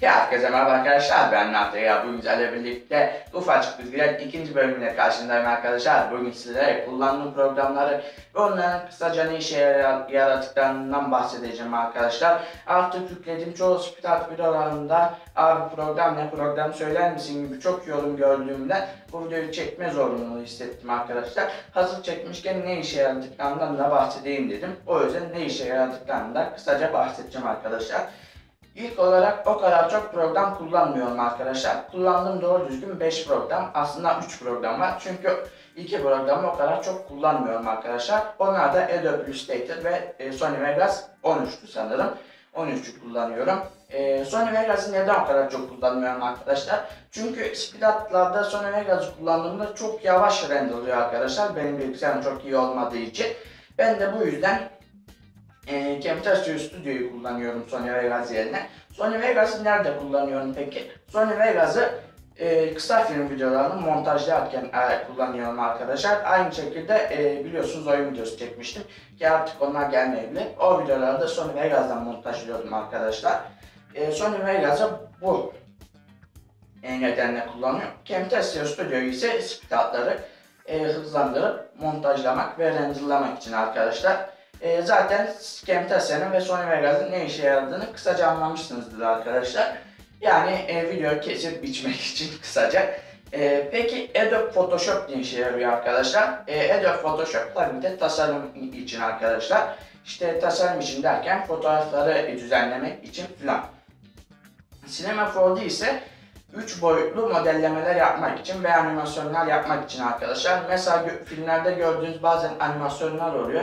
Herkese merhaba arkadaşlar ben Nafi ya bugün sizlerle birlikte ufacık bilgiler ikinci bölümüne karşındayım arkadaşlar. Bugün sizlere kullandığım programları ve onların kısaca ne işe yaradıklarından bahsedeceğim arkadaşlar. Artık yüklediğim çoğu Spitat videolarında abi program ne program söyler misin? gibi çok yorum gördüğümden bu videoyu çekme zorunluluğu hissettim arkadaşlar. Hazır çekmişken ne işe yaradıklarından da bahsedeyim dedim. O yüzden ne işe yaradıklarından kısaca bahsedeceğim arkadaşlar İlk olarak o kadar çok program kullanmıyorum arkadaşlar. Kullandığım doğru düzgün 5 program. Aslında 3 program var. Çünkü 2 programı o kadar çok kullanmıyorum arkadaşlar. Onlar da Adobe Illustrator ve e, Sony Vegas 13'tü sanırım. 13'ü kullanıyorum. E, Sony Vegas'ı neden o kadar çok kullanmıyorum arkadaşlar? Çünkü Spidat'larda Sony Vegas'ı kullandığımda çok yavaş renderlıyor arkadaşlar. Benim bilgisayarım çok iyi olmadığı için. Ben de bu yüzden e, Camtasia Studio'yu kullanıyorum Sony Vegas yerine. Sony Vegas'ı nerede kullanıyorum peki? Sony Vegas'ı e, kısa film videolarını montajlarken e, kullanıyorum arkadaşlar. Aynı şekilde e, biliyorsunuz oyun videosu çekmiştim ki artık onlar gelmeyebilir. O videoları da Sony Vegas'dan montajlıyordum arkadaşlar. E, Sony Vegas'ı bu nedenle kullanıyorum. Camtasia Studio ise spitatları e, hızlandırıp montajlamak ve renderlamak için arkadaşlar. E, zaten Camtasia'nın ve Sony Vegas'ın ne işe yaradığını kısaca anlamışsınızdır arkadaşlar. Yani e, videoyu kesip biçmek için kısaca. E, peki Adobe Photoshop ne işe yarıyor arkadaşlar? E, Adobe Photoshop tabii de tasarım için arkadaşlar. İşte tasarım için derken fotoğrafları düzenlemek için filan. Cinema 4D ise 3 boyutlu modellemeler yapmak için ve animasyonlar yapmak için arkadaşlar. Mesela filmlerde gördüğünüz bazen animasyonlar oluyor.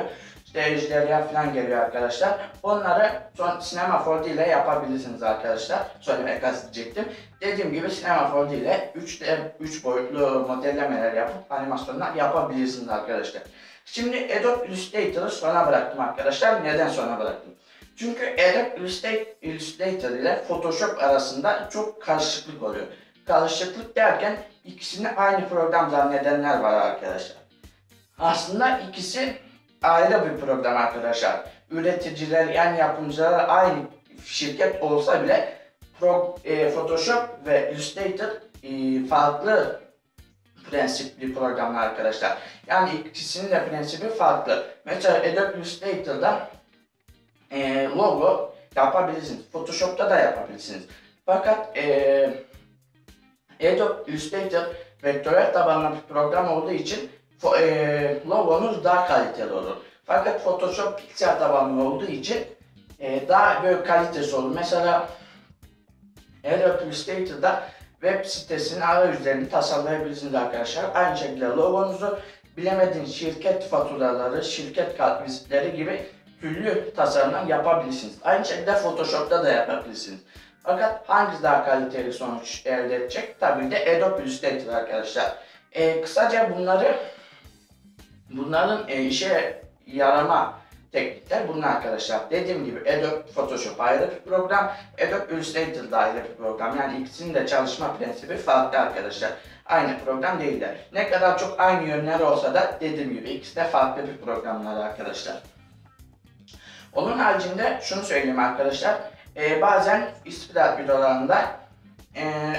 Ejderha falan geliyor arkadaşlar. Onları son Cinema 4D ile yapabilirsiniz arkadaşlar. Söylemek diyecektim. Dediğim gibi Cinema 4D ile 3 3 boyutlu modellemeler yapıp animasyonlar yapabilirsiniz arkadaşlar. Şimdi Adobe Illustrator'ı sona bıraktım arkadaşlar. Neden sona bıraktım? Çünkü Adobe Illustra- Illustrator ile Photoshop arasında çok karışıklık oluyor. Karışıklık derken ikisini aynı program zannedenler var arkadaşlar. Aslında ikisi ayrı bir program arkadaşlar. Üreticiler yani yapımcılar aynı şirket olsa bile Pro, e, Photoshop ve Illustrator e, farklı prensipli programlar arkadaşlar. Yani ikisinin de prensibi farklı. Mesela Adobe Illustrator'da e, logo yapabilirsiniz. Photoshop'ta da yapabilirsiniz. Fakat e, Adobe Illustrator vektörel tabanlı bir program olduğu için e, logonuz daha kaliteli olur. Fakat Photoshop piksel tabanlı olduğu için e, daha böyle kalitesi olur. Mesela Adobe Illustrator'da web sitesinin arayüzlerini tasarlayabilirsiniz arkadaşlar. Aynı şekilde logonuzu bilemediğiniz şirket faturaları, şirket kartvizitleri gibi türlü tasarımlar yapabilirsiniz. Aynı şekilde Photoshop'ta da yapabilirsiniz. Fakat hangisi daha kaliteli sonuç elde edecek? Tabii de Adobe Illustrator arkadaşlar. E, kısaca bunları bunların e, işe yarama teknikler bunlar arkadaşlar. Dediğim gibi Adobe Photoshop ayrı bir program, Adobe Illustrator da ayrı bir program. Yani ikisinin de çalışma prensibi farklı arkadaşlar. Aynı program değiller. Ne kadar çok aynı yönleri olsa da dediğim gibi ikisi de farklı bir programlar arkadaşlar. Onun haricinde şunu söyleyeyim arkadaşlar. Ee, bazen istidat videolarında e,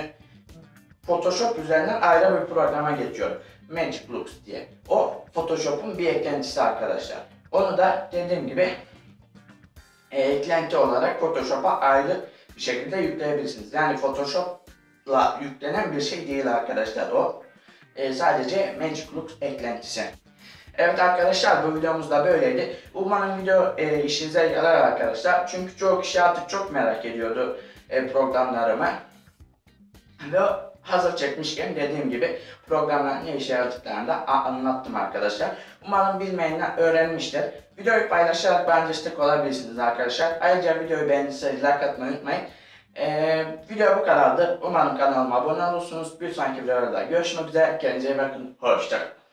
Photoshop üzerinden ayrı bir programa geçiyorum. Magic Looks diye. O Photoshop'un bir eklentisi arkadaşlar. Onu da dediğim gibi e, eklenti olarak Photoshop'a ayrı bir şekilde yükleyebilirsiniz. Yani Photoshop'la yüklenen bir şey değil arkadaşlar o. E, sadece Magic Looks eklentisi. Evet arkadaşlar bu videomuz da böyleydi. Umarım video e, işinize yarar arkadaşlar. Çünkü çoğu kişi artık çok merak ediyordu e, programlarımı. Ve hazır çekmişken dediğim gibi programların ne işe yaradıklarını da anlattım arkadaşlar. Umarım bilmeyenler öğrenmiştir. Videoyu paylaşarak bana destek olabilirsiniz arkadaşlar. Ayrıca videoyu beğendiyseniz like atmayı unutmayın. Ee, video bu kadardı. Umarım kanalıma abone olursunuz. Bir sonraki videoda görüşmek üzere. Kendinize iyi bakın. Hoşçakalın.